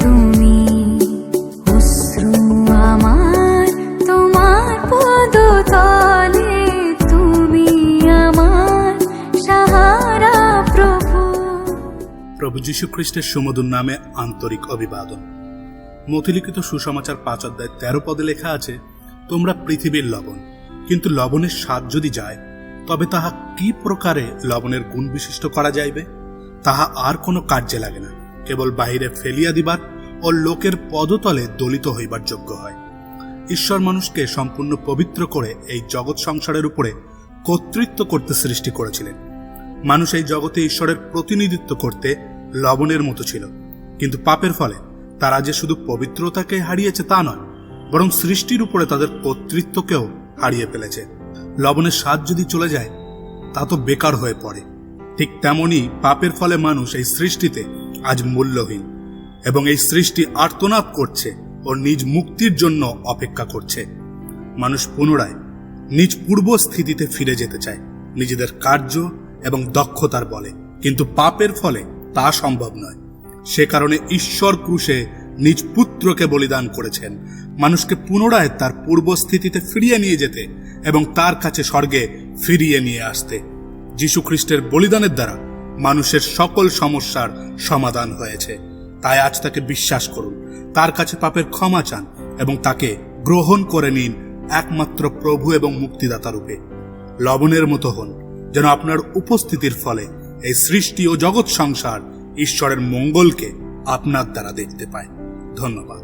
তুমি? অশ্রু আমার, তোমার তুমি আমার সাহারা প্রভু। প্রভু যীশু খ্রিস্টের সুমধুর নামে আন্তরিক অভিবাদন। মথিলিখিত সুসমাচার পাঁচ অধ্যায় তেরো পদে লেখা আছে, তোমরা পৃথিবীর লবণ, কিন্তু লবণের স্বাদ যদি যায়, তবে তাহা কি প্রকারে লবণের গুণ বিশিষ্ট করা যাইবে? তাহা আর কোনো কার্যে লাগে না। কেবল বাহিরে ফেলিয়া দিবার ও লোকের পদতলে দলিত হইবার যোগ্য হয়। ঈশ্বর মানুষকে সম্পূর্ণ পবিত্র করে এই জগৎ সংসারের উপরে কর্তৃত্ব করতে সৃষ্টি করেছিলেন। মানুষ এই জগতে ঈশ্বরের প্রতিনিধিত্ব করতে লবণের মতো ছিল। কিন্তু পাপের ফলে তারা যে শুধু পবিত্রতাকে হারিয়েছে তা নয়, বরং সৃষ্টির উপরে তাদের কর্তৃত্বকেও হারিয়ে ফেলেছে। লবণের স্বাদ যদি চলে যায়, তা তো বেকার হয়ে পড়ে। ঠিক তেমনি পাপের ফলে মানুষ এই সৃষ্টিতে আজ মূল্যহীন এবং এই সৃষ্টি আর্তনাদ করছে ও নিজ মুক্তির জন্য অপেক্ষা করছে। মানুষ পুনরায় নিজ পূর্ব স্থিতিতে ফিরে যেতে চায়, নিজেদের কার্য এবং দক্ষতার বলে। কিন্তু পাপের ফলে তা সম্ভব নয়। সে কারণে ঈশ্বর ক্রুশে নিজ পুত্রকে বলিদান করেছেন। মানুষকে পুনরায় তার পূর্ব স্থিতিতে ফিরিয়ে নিয়ে যেতে এবং তার কাছে স্বর্গে ফিরিয়ে নিয়ে আসতে। যীশু খ্রিস্টের বলিদানের দ্বারা মানুষের সকল সমস্যার সমাধান হয়েছে। তাই আজ তাকে বিশ্বাস করুন। তার কাছে পাপের ক্ষমা চান এবং তাকে গ্রহণ করে নিন একমাত্র প্রভু এবং মুক্তিদাতা রূপে। লবণের মতো হন যেন আপনার উপস্থিতির ফলে এই সৃষ্টি ও জগৎ সংসার ঈশ্বরের মঙ্গলকে আপনার দ্বারা দেখতে পায়। ধন্যবাদ।